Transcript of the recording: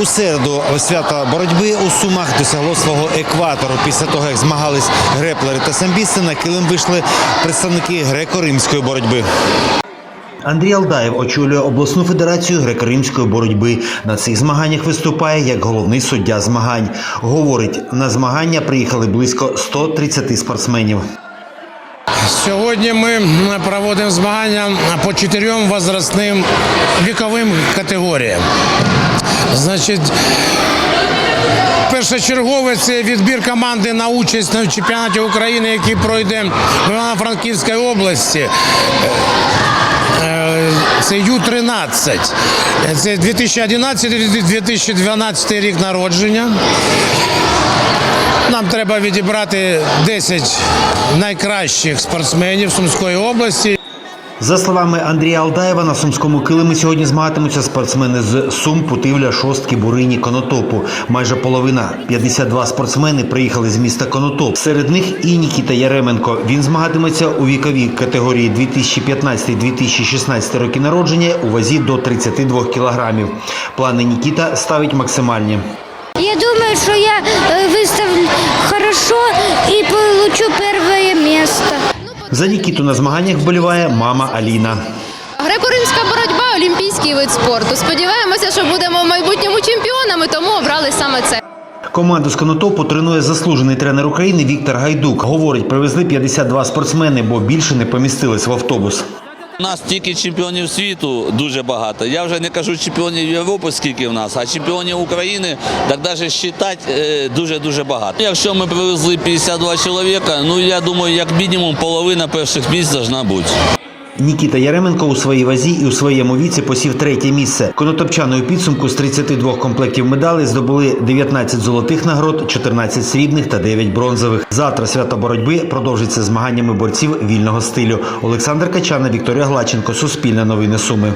У середу свято боротьби у Сумах досягло свого екватору. Після того, як змагались греплери та самбісти, на килим вийшли представники греко-римської боротьби. Андрій Алдаєв очолює обласну федерацію греко-римської боротьби. На цих змаганнях виступає як головний суддя змагань. Говорить, на змагання приїхали близько 130 спортсменів. Сьогодні ми проводимо змагання по чотирьом возрастним віковим категоріям. Значить, першочергове це відбір команди на участь на чемпіонаті України, який пройде в Івано-Франківській області. Е, Це Ю-13. Це 2011-2012 рік народження. Нам треба відібрати 10 найкращих спортсменів Сумської області. За словами Андрія Алдаєва, на сумському килимі сьогодні змагатимуться спортсмени з Сум, Путивля, Шостки, Бурині, Конотопу. Майже половина 52 спортсмени приїхали з міста Конотоп. Серед них і Нікіта Яременко. Він змагатиметься у віковій категорії 2015-2016 роки народження у вазі до 32 кілограмів. Плани Нікіта ставить максимальні. Я думаю, что я э, выставлю хорошо и получу. За Нікіту на змаганнях вболіває мама Аліна. Греко-римська боротьба олімпійський вид спорту. Сподіваємося, що будемо в майбутньому чемпіонами, тому обрали саме це. Команду з Конотопу тренує заслужений тренер України Віктор Гайдук. Говорить, привезли 52 спортсмени, бо більше не помістились в автобус. У нас тільки чемпіонів світу дуже багато. Я вже не кажу чемпіонів Європи, скільки в нас, а чемпіонів України так навіть вважати дуже-дуже багато. Якщо ми привезли 52 чоловіка, ну я думаю, як мінімум половина перших місць повинна бути. Нікіта Яременко у своїй вазі і у своєму віці посів третє місце. Конотопчани підсумку з 32 комплектів медалей здобули 19 золотих нагород, 14 срібних та 9 бронзових. Завтра свято боротьби продовжиться змаганнями борців вільного стилю. Олександр Качана, Вікторія Глаченко, Суспільне новини Суми.